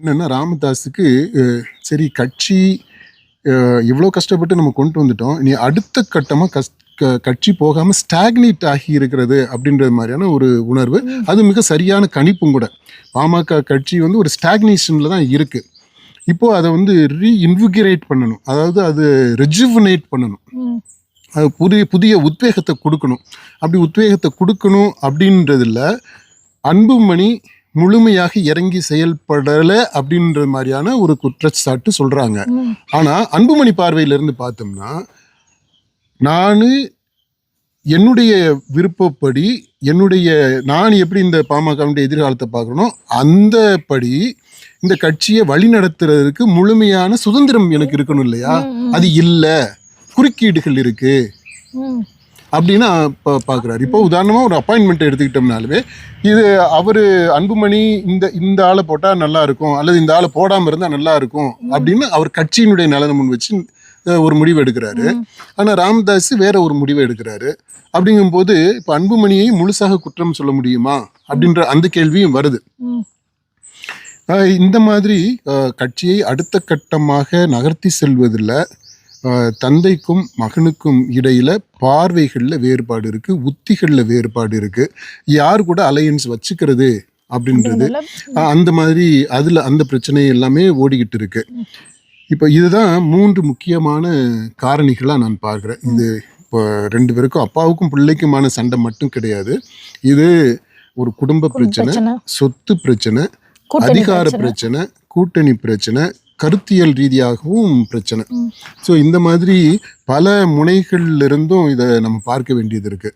என்னன்னா ராமதாஸுக்கு சரி கட்சி இவ்வளோ கஷ்டப்பட்டு நம்ம கொண்டு வந்துட்டோம். இனி அடுத்த கட்டமாக கஸ் க- கட்சி போகாமல் ஸ்டாக்னேட் ஆகி இருக்கிறது அப்படின்றது மாதிரியான ஒரு உணர்வு. அது மிக சரியான கணிப்பும் கூட. பாமக கட்சி வந்து ஒரு ஸ்டாக்னேஷனில் தான் இருக்குது இப்போ அதை வந்து ரீஇன்விகரேட் பண்ணணும். அதாவது அது ரெஜுவனேட் பண்ணணும். அது புதிய புதிய உத்வேகத்தை கொடுக்கணும். அப்படி உத்வேகத்தை கொடுக்கணும் அப்படின்றதுல அன்புமணி முழுமையாக இறங்கி செயல்படலை அப்படின்ற மாதிரியான ஒரு குற்றச்சாட்டு சொல்றாங்க ம். ஆனா அன்புமணி பார்வையிலிருந்து பார்த்தோம்னா நான் என்னுடைய விருப்பப்படி என்னுடைய நான் எப்படி இந்த பாமகவுடைய எதிர்காலத்தை பார்க்கறனோ அந்த படி இந்த கட்சியை வழி நடத்துறதுக்கு முழுமையான சுதந்திரம் எனக்கு இருக்கணும் இல்லையா அது இல்லை குறுக்கீடுகள் இருக்கு ம். அப்படின்னு இப்போ பார்க்குறாரு இப்போ உதாரணமாக ஒரு அப்பாயின்மெண்ட் எடுத்துக்கிட்டோம்னாலுமே இது அவர் அன்புமணி இந்த இந்த ஆளை போட்டால் நல்லா இருக்கும் அல்லது இந்த ஆளை போடாமல் இருந்தால் நல்லா இருக்கும் அப்படின்னு அவர் கட்சியினுடைய நலனை முன் வச்சு ஒரு முடிவு எடுக்கிறாரு. ஆனால் ராமதாஸ் வேற ஒரு முடிவு எடுக்கிறாரு. அப்படிங்கும்போது இப்போ அன்புமணியை முழுசாக குற்றம் சொல்ல முடியுமா? அப்படின்ற அந்த கேள்வியும் வருது. இந்த மாதிரி கட்சியை அடுத்த கட்டமாக நகர்த்தி செல்வதில் தந்தைக்கும் மகனுக்கும் இடையில பார்வைகளில் வேறுபாடு இருக்கு உத்திகளில் வேறுபாடு இருக்கு. யார் கூட அலையன்ஸ் வச்சுக்கிறது அப்படின்றது அந்த மாதிரி அதில் அந்த பிரச்சனை எல்லாமே ஓடிக்கிட்டு இருக்கு. இப்போ இதுதான் மூன்று முக்கியமான காரணிகளாக நான் பார்க்குறேன். இது இப்போ ரெண்டு பேருக்கும் அப்பாவுக்கும் பிள்ளைக்குமான சண்டை மட்டும் கிடையாது. இது ஒரு குடும்ப பிரச்சனை சொத்து பிரச்சனை அதிகார. பிரச்சனை கூட்டணி பிரச்சனை கருத்தியல் ரீதியாகவும் பிரச்சனை. ஸோ இந்த மாதிரி பல முனைகள்ல இருந்தும் இதை நம்ம பார்க்க வேண்டியது இருக்கு